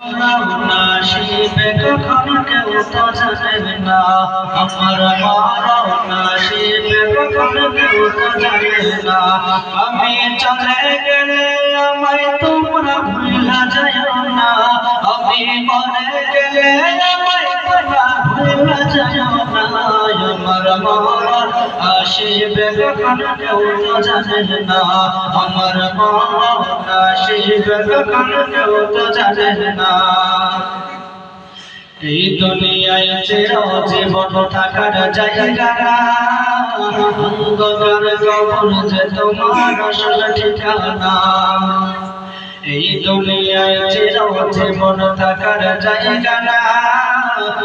নাশিবে কখন কেউ তো জানে না। আমার মরণ নাশিবে কখন কেউ আমি চলে গেলে কখন কেউ তো জানে না। আমার আসিবে কখন কেউ তো জানে না। এই দুনিয়ায় চির জীবন থাকার জায়গা অন্ধকার কবর যে তোমার আসল ঠিকানা। এই দুনিয়ায় চির জীবন থাকার জায়গা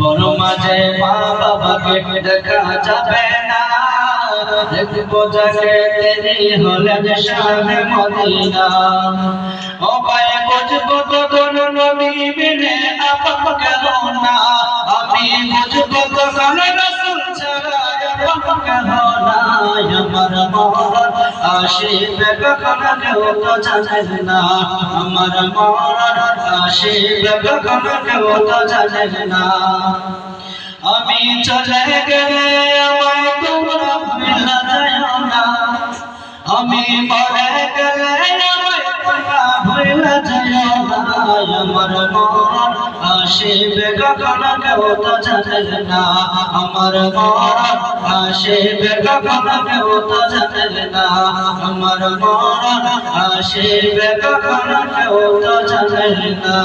কবর মাঝে মা বাবাকে দেখা যাবে না। দেখব যাকে তিনি হলেন শাহ মদিনা। ভাই বুঝব তো কোন নবী বিনে আপন গেল না। আমি বুঝব তো কোন রাসূল ছাড়া আপন গেল না। আমার মরণ আসিবে কখন কেউ তো জানে না, আমার মরণ আসিবে কখন কেউ তো জানে না। আমি চলে গেলে আমায় তোমরা ভুলা যায় না। আমি মরে গেলে আমায় তোমরা ভুলা যায় না। আমার মরণ আসিবে কখন কেউ তো জানে না আমার মরণ আসিবে কখন কেউ তো জানে না আমার মরণ আসিবে কখন কেউ তো জানে না।